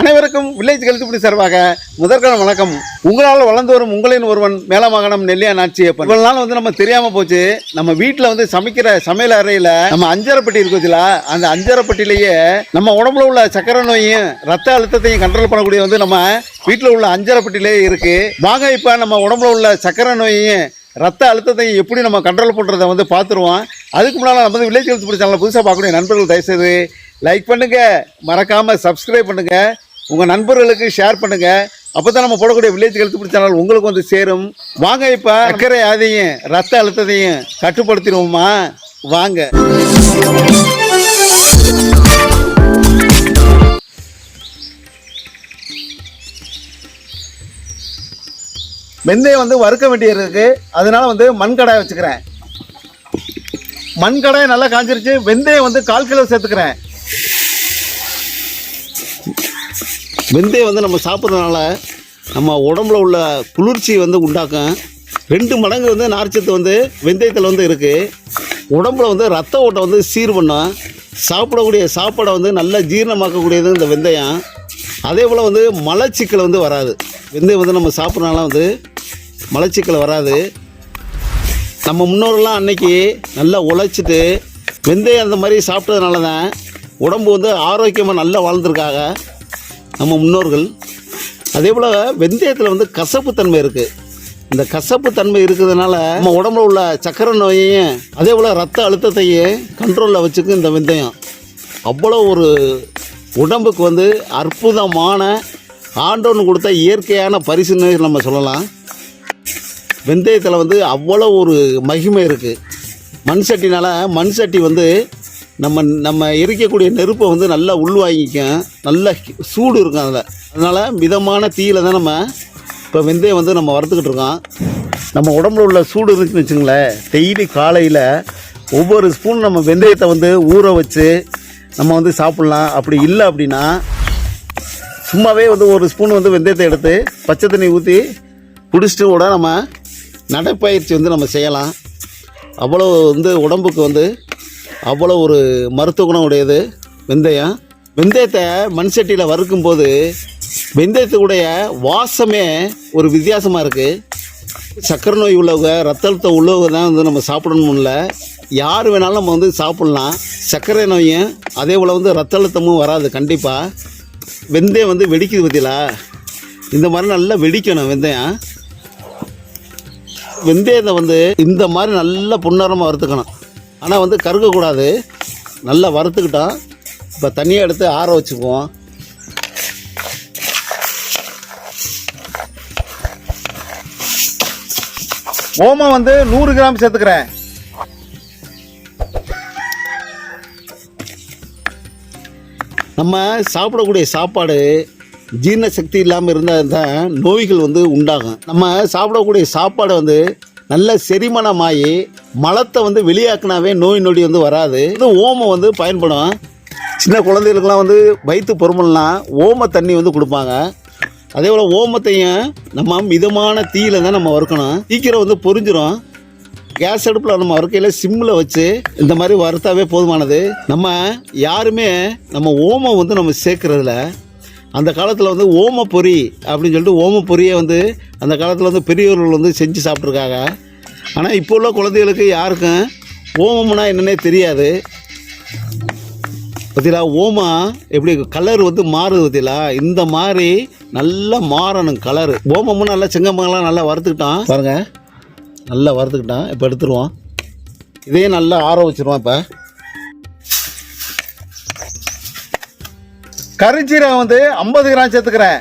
அனைவருக்கும் வில்லேஜ் கழுத்துப்படி சார்பாக முதற்கண வணக்கம். உங்களால் வளர்ந்து வரும் உங்களின் ஒருவன் மேலமாகாணம் நெல்லியா நாச்சியப்பன் இவ்வளவு நாள் வந்து நம்ம தெரியாம போச்சு. நம்ம வீட்டில் வந்து சமைக்கிற சமையல் அறையில நம்ம அஞ்சரைப்பட்டி இருக்குதுல அந்த அஞ்சரைப்பட்டிலேயே நம்ம உடம்புல உள்ள சக்கரை நோயும் ரத்த அழுத்தத்தையும் கண்ட்ரோல் பண்ணக்கூடிய வந்து நம்ம வீட்டில் உள்ள அஞ்சரைப்பட்டிலே இருக்கு. வாங்க இப்போ நம்ம உடம்புல உள்ள சக்கரை நோயையும் ரத்த அழுத்தத்தையும் எப்படி நம்ம கண்ட்ரோல் பண்ணுறதை வந்து பார்த்துருவோம். அதுக்கு முன்னால் நம்ம வந்து வில்லேஜ் ஹெல்த் சேனலில் புதுசாக பார்க்கக்கூடிய நண்பர்கள் தயவுசெய்து லைக் பண்ணுங்க. மறக்காம சப்ஸ்கிரைப் பண்ணுங்க. உங்க நண்பர்களுக்கு ஷேர் பண்ணுங்க. அப்பதான் நம்ம போடக்கூடிய வில்லேஜ் ஹெல்த் பிடிச்ச சேனல் உங்களுக்கு வந்து சேரும். வாங்க இப்ப சர்க்கரை அதையும் ரத்த அழுத்தத்தையும் கட்டுப்படுத்திடுவோமா? வாங்க. வெந்தயம் வந்து வறுக்க வேண்டியது இருக்கு. அதனால வந்து மண் கடாய் வச்சுக்கிறேன். மண் கடாய் நல்லா காஞ்சிருச்சு. வெந்தயம் வந்து கால் கிலோ சேர்த்துக்கிறேன். வெந்தயம் வந்து நம்ம சாப்பிட்றதுனால நம்ம உடம்புல உள்ள குளிர்ச்சி வந்து உண்டாக்கும். ரெண்டு மடங்கு வந்து நார்ச்சத்து வந்து வெந்தயத்தில் வந்து இருக்குது உடம்புல வந்து ரத்த ஓட்டம் வந்து சீர் பண்ணும். சாப்பிடக்கூடிய சாப்பாடை வந்து நல்லா ஜீரணமாக்கக்கூடியது இந்த வெந்தயம். அதே போல் வந்து மலச்சிக்கல் வந்து வராது. வெந்தயம் வந்து நம்ம சாப்பிட்றதுனால வந்து மலச்சிக்கல் வராது. நம்ம முன்னோர்கள்லாம் அன்னைக்கு நல்லா உழைச்சிட்டு வெந்தயம் அந்த மாதிரி சாப்பிட்டதுனால தான் உடம்பு வந்து ஆரோக்கியமாக நல்லா வாழ்ந்துருக்காங்க. நம்ம முன்னோர்கள் அதே போல் வெந்தயத்தில் வந்து கசப்பு தன்மை இருக்குது இந்த கசப்பு தன்மை இருக்கிறதுனால நம்ம உடம்புல உள்ள சக்கரை நோயையும் அதே போல் ரத்த அழுத்தத்தையும் கண்ட்ரோலில் வச்சுக்கும் இந்த வெந்தயம். அவ்வளோ ஒரு உடம்புக்கு வந்து அற்புதமான ஆண்டோன்னு கொடுத்த இயற்கையான பரிசுன்னு நம்ம சொல்லலாம். வெந்தயத்தில் வந்து அவ்வளோ ஒரு மகிமை இருக்குது மண் சட்டினால மண் சட்டி வந்து நம்ம நம்ம எரிக்கக்கூடிய நெருப்பை வந்து நல்லா உள்வாங்கிக்கும் நல்லா சூடு இருக்கும் அதில். அதனால் மிதமான தீயில தான் நம்ம இப்போ வெந்தயம் வந்து நம்ம வறுத்துக்கிட்டு இருக்கோம். நம்ம உடம்புல உள்ள சூடு இருந்துச்சுன்னு வச்சுங்களேன் டெய்லி காலையில் ஒவ்வொரு ஸ்பூன் நம்ம வெந்தயத்தை வந்து ஊற வச்சு நம்ம வந்து சாப்பிட்லாம். அப்படி இல்லை அப்படின்னா சும்மாவே வந்து ஒரு ஸ்பூன் வந்து வெந்தயத்தை எடுத்து பச்சை தண்ணி ஊற்றி குடிச்சிட்டு கூட நம்ம நடைப்பயிற்சி வந்து நம்ம செய்யலாம். அவ்வளோ வந்து உடம்புக்கு வந்து அவ்வளோ ஒரு மருத்துவ குணம் உடையது. வெந்தயம். வெந்தயத்தை மண் சட்டியில் வறுக்கும்போது வெந்தயத்துக்குடைய வாசமே ஒரு வித்தியாசமாக இருக்குது சக்கரை நோய் உள்ளவங்க ரத்த அழுத்தம் உள்ளவங்க தான் வந்து நம்ம சாப்பிடணும் யார் வேணாலும் நம்ம வந்து சாப்பிட்லாம். சர்க்கரை நோயும் அதே போல் வந்து ரத்த அழுத்தமும் வராது கண்டிப்பாக வெந்தயம் வந்து வெடிக்குது பற்றிலா இந்த மாதிரி நல்லா வெடிக்கணும் வெந்தயம். வெந்தயத்தை வந்து இந்த மாதிரி நல்லா புன்னரமாக வறுத்துக்கணும். ஆனால் வந்து கருகக்கூடாது. நல்லா வறுத்துக்கிட்டோம். இப்போ தண்ணியை எடுத்து ஆற வச்சுக்குவோம். ஓமம் வந்து நூறு கிராம் சேர்த்துக்கிறேன். நம்ம சாப்பிடக்கூடிய சாப்பாடு ஜீரண சக்தி இல்லாமல் இருந்தால் தான் நோய்கள் வந்து உண்டாகும். நம்ம சாப்பிடக்கூடிய சாப்பாடு வந்து நல்ல செரிமானமாகி மலத்தை வந்து வெளியாக்குனாவே நோய் நொடி வந்து வராது. இது ஓமம் வந்து பயன்படும். சின்ன குழந்தைகளுக்கெல்லாம் வந்து வயிற்று பொறுமல்னால் ஓம தண்ணி வந்து கொடுப்பாங்க. அதே போல் ஓமத்தையும் நம்ம மிதமான தீயில தான் நம்ம வறுக்கணும். சீக்கிரம் வந்து பொறிஞ்சிரும் கேஸ் அடுப்பில் நம்ம வறுக்கையில் சிம்மில் வச்சு இந்த மாதிரி வறுத்தாவே போதுமானது. நம்ம யாருமே நம்ம ஓமம் வந்து நம்ம சேர்க்கறதில்ல. அந்த காலத்தில் வந்து ஓம அப்படின்னு சொல்லிட்டு ஓம பொரியை வந்து அந்த காலத்தில் வந்து பெரியவர்கள் வந்து செஞ்சு சாப்பிட்ருக்காங்க ஆனால் இப்போ உள்ள குழந்தைகளுக்கு யாருக்கும் ஓமம்னா என்னன்னே தெரியாது. பார்த்தீங்களா ஓமம் எப்படி கலர் வந்து மாறுது பார்த்தீங்களா இந்த மாதிரி நல்லா மாறணும் கலரு ஓமமும் நல்லா செங்கம்பங்கெல்லாம் நல்லா வறுத்துக்கிட்டோம் பாருங்க. நல்லா வறுத்துக்கிட்டோம் இப்போ எடுத்துருவோம். இதையும் நல்லா ஆற வச்சிருவோம் இப்போ. கருஞ்சீரகம் வந்து ஐம்பது கிராம் சேர்த்துக்கிறேன்.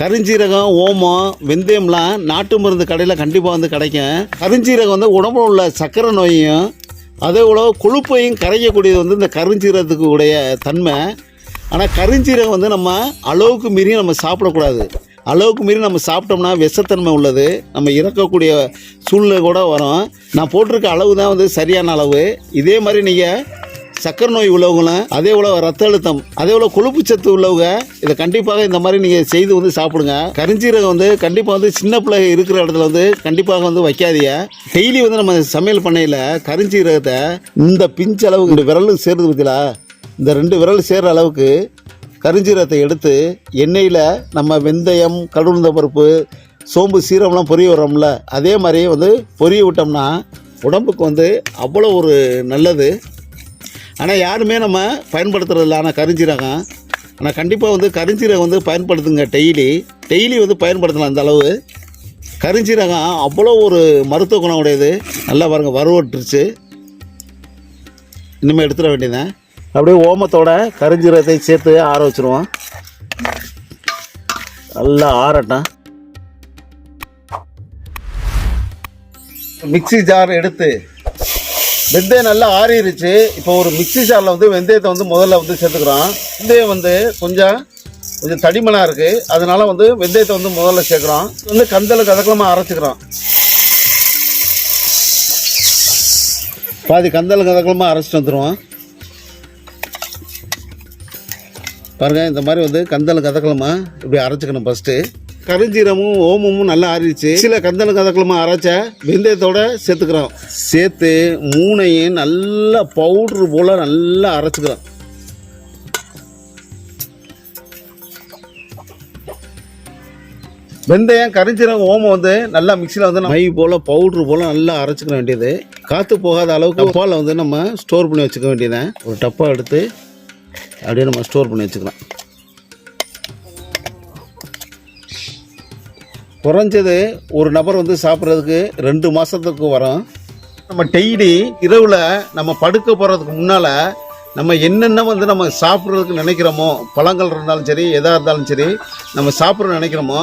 கருஞ்சீரகம் ஓமம் வெந்தயம்லாம் நாட்டு மருந்து கடையில் கண்டிப்பாக வந்து கிடைக்கும். கருஞ்சீரகம் வந்து உடம்புல உள்ள சக்கரை நோயையும் அதே போல் கொழுப்பையும் கரைக்கக்கூடியது வந்து இந்த கருஞ்சீரகத்துக்கு உடைய தன்மை. ஆனால் கருஞ்சீரகம் வந்து நம்ம அளவுக்கு மீறி நம்ம சாப்பிடக்கூடாது. அளவுக்கு மீறி நம்ம சாப்பிட்டோம்னா விஷத்தன்மை உள்ளது. நம்ம இறக்கக்கூடிய சூழ்நிலை கூட வரும். நான் போட்டிருக்க அளவு தான் வந்து சரியான அளவு. இதே மாதிரி நீங்கள் சக்கரை நோய் உள்ளவங்களும் அதே போல் ரத்த அழுத்தம் அதே போல் கொழுப்பு சத்து உள்ளவங்க இதை கண்டிப்பாக இந்த மாதிரி நீங்கள் செய்து வந்து சாப்பிடுங்க. கரிஞ்சீரகம் வந்து கண்டிப்பாக வந்து சின்ன பிள்ளை இருக்கிற இடத்துல வந்து கண்டிப்பாக வந்து வைக்காதீங்க. டெய்லி வந்து நம்ம சமையல் பண்ணையில் கரிஞ்சீரகத்தை இந்த பிஞ்சு அளவு இந்த விரலுக்கு சேருது இந்த ரெண்டு விரல் சேர்கிற அளவுக்கு கரிஞ்சீரகத்தை எடுத்து எண்ணெயில் நம்ம வெந்தயம் கடுந்த பருப்பு சோம்பு சீரம்லாம் பொரிய விடுறோம்ல அதே மாதிரி வந்து பொரிய விட்டோம்னா உடம்புக்கு வந்து அவ்வளோ ஒரு நல்லது. ஆனால் யாருமே நம்ம பயன்படுத்துறதில்ல ஆனால் கரிஞ்சீரகம். ஆனால் கண்டிப்பாக வந்து கரிஞ்சீரகம் வந்து பயன்படுத்துங்க டெய்லி. டெய்லி வந்து பயன்படுத்தலாம் அந்த அளவு. கரிஞ்சீரகம் அவ்வளோ ஒரு மருத்துவ குணம் உடையது. நல்லா பாருங்கள் வறுவட்டுருச்சு. இனிமேல் எடுத்துட வேண்டியதான் அப்படியே ஓமத்தோட கரிஞ்சீரகத்தை சேர்த்து ஆற வச்சுருவோம். நல்லா ஆறட்டும். மிக்ஸி ஜார் எடுத்து வெந்தயம் நல்லா ஆறிடுச்சு இப்போ ஒரு மிக்ஸி ஜாரில் வந்து வெந்தயத்தை வந்து முதல்ல வந்து சேர்த்துக்கிறோம். வெந்தயம் வந்து கொஞ்சம் கொஞ்சம் தடிமனாக இருக்குது அதனால வந்து வெந்தயத்தை வந்து முதல்ல சேர்க்குறோம். வந்து கந்தல் கதக்கலமாக அரைச்சிக்கிறோம். பாதி கந்தல் கதக்கலமாக அரைச்சிட்டு வந்துடுவோம் பாருங்கள் இந்த மாதிரி வந்து கந்தல் கதக்கலமாக இப்படி அரைச்சிக்கணும் ஃபஸ்ட்டு கருஞ்சீரமும் ஓமமும் நல்லா ஆறிடுச்சு. சில கந்தன கதக்கலமாக அரைச்ச வெந்தயத்தோட சேர்த்துக்கிறோம். சேர்த்து மூணையும் நல்லா பவுட்ரு போல் நல்லா அரைச்சிக்கிறோம். வெந்தயம் கரிஞ்சீரகம் ஓமம் வந்து நல்லா மிக்சியில் வந்து மை போல் பவுட்ரு போல் நல்லா அரைச்சிக்க வேண்டியது. காற்று போகாத அளவுக்கு டப்பாவில் வந்து நம்ம ஸ்டோர் பண்ணி வச்சுக்க வேண்டியது ஒரு டப்பா எடுத்து அப்படியே நம்ம ஸ்டோர் பண்ணி வச்சுக்கலாம் குறைஞ்சது ஒரு நபர் வந்து சாப்பிட்றதுக்கு ரெண்டு மாதத்துக்கு வரும். நம்ம டெய்லி இரவில் நம்ம படுக்க போகிறதுக்கு முன்னால் நம்ம என்னென்ன வந்து நம்ம சாப்பிட்றதுக்கு நினைக்கிறோமோ பழங்கள் இருந்தாலும் சரி எதாக இருந்தாலும் சரி நம்ம சாப்பிட்ற நினைக்கிறோமோ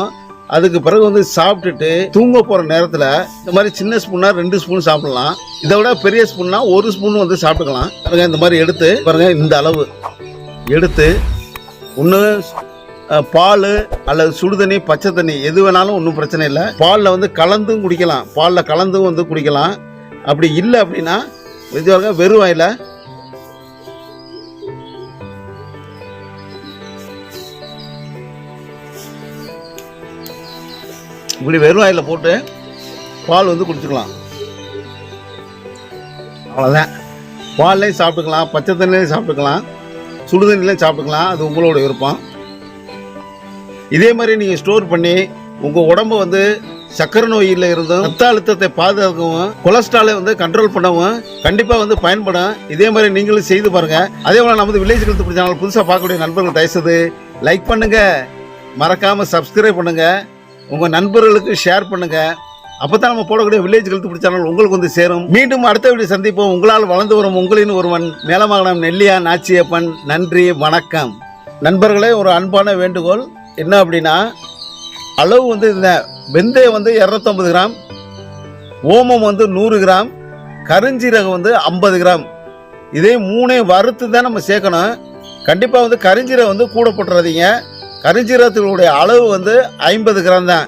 அதுக்கு பிறகு வந்து சாப்பிட்டுட்டு தூங்க போகிற நேரத்தில் இந்த மாதிரி சின்ன ஸ்பூன்னா ரெண்டு ஸ்பூன் சாப்பிடலாம். இதை விட பெரிய ஸ்பூன்னா ஒரு ஸ்பூன் வந்து சாப்பிட்டுக்கலாம். பாருங்கள் இந்த மாதிரி எடுத்து பாருங்க இந்த அளவு எடுத்து ஒன்று பால் அல்லது சுடுதண்ணி பச்சை தண்ணி எது வேணாலும் ஒன்றும் பிரச்சனை இல்லை. பாலில் வந்து கலந்தும் குடிக்கலாம். பாலில் கலந்தும் வந்து குடிக்கலாம். அப்படி இல்லை அப்படின்னா மெதுவாக வெறும் வாயில் இப்படி வெறும் வாயில் போட்டு பால் வந்து குடிச்சுக்கலாம். அவ்வளோதான் பால்லையும் சாப்பிட்டுக்கலாம் பச்சை தண்ணிலையும் சாப்பிட்டுக்கலாம் சுடுதண்ணிலையும் சாப்பிட்டுக்கலாம். அது உங்களோட விருப்பம். இதே மாதிரி நீங்கள் ஸ்டோர் பண்ணி உங்கள் உடம்பு வந்து சக்கரை நோயில் இருந்தும் ரத்த அழுத்தத்தை பாதுகாக்கவும் கொலஸ்ட்ராலை வந்து கண்ட்ரோல் பண்ணவும் கண்டிப்பாக வந்து பயன்படும். இதே மாதிரி நீங்களும் செய்து பாருங்க. அதே போல் நமது வில்லேஜ் ஹெல்த் சேனல் புதுசாக பார்க்கக்கூடிய நண்பர்கள் தயசது லைக் பண்ணுங்க. மறக்காம சப்ஸ்கிரைப் பண்ணுங்க. உங்கள் நண்பர்களுக்கு ஷேர் பண்ணுங்க. அப்பதான் நம்ம போடக்கூடிய வில்லேஜ் ஹெல்த் பிடிச்சாலும் உங்களுக்கு வந்து சேரும். மீண்டும் அடுத்த வீடு சந்திப்போம். உங்களால் வளர்ந்து வரும் உங்களின் ஒருவன் மேலமாகனம் நெல்லியா நாச்சியப்பன். நன்றி வணக்கம். நண்பர்களே ஒரு அன்பான வேண்டுகோள். என்ன அப்படின்னா அளவு வந்து இந்த வெந்தயம் வந்து இரநூத்தம்பது கிராம் ஓமம் வந்து நூறு கிராம் கருஞ்சீரகம் வந்து ஐம்பது கிராம். இதே மூணையும் வறுத்து தான் நம்ம சேர்க்கணும். கண்டிப்பாக வந்து கருஞ்சீரகம் வந்து கூட போட்டுறாதீங்க. கருஞ்சீரகத்தினுடைய அளவு வந்து ஐம்பது கிராம் தான்.